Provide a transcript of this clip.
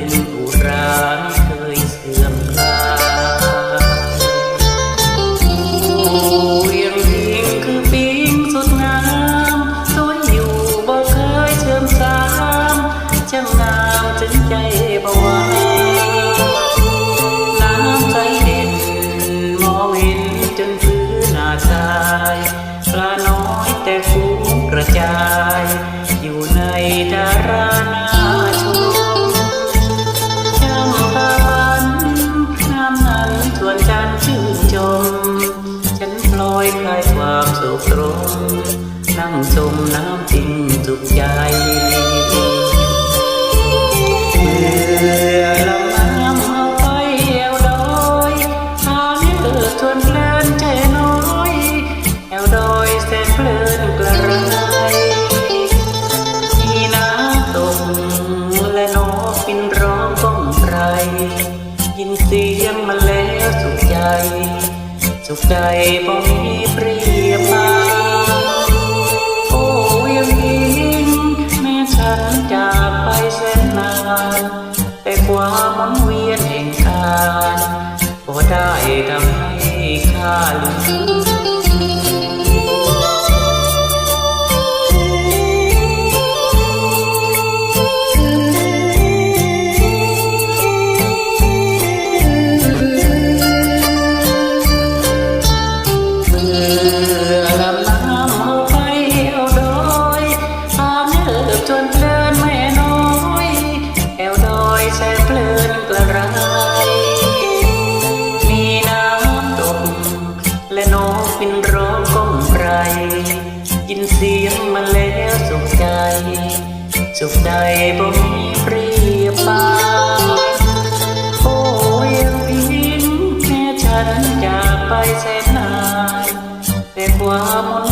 เป็นอุราเคยเสื่อมคลาเวียงพิงคือปิงสุดงามสวยอยู่บ่เคยเชื่อมสามช่างงามจนใจบ่วาน้ำใสเด่นมองเห็นจนพื้นหน้าทรยปลาน้อยแต่ฟุ้งกระจาย อยู่ในดารา ความสุขตรง นั่งชมน้ำจริงสุขใจเมื่อลำน้ำเอาไปเอวดอยทางเลิกทวนเพลินใจน้อยเอวดอยแสนเพลินกระไรมีน้ำตกและนกบินร้องก้องไพรยินเสียงมาแล้วสุขใจ สุขใจบ่มีานก็ได้ทำให้ข้าลืม ฟินร้องก้มไพรยินเสียงมาแล้วสุขใจ สุขใจบ่มีเปรียบปโอ้ยังพินแค่ฉันจากไปแสนนานแต่ความ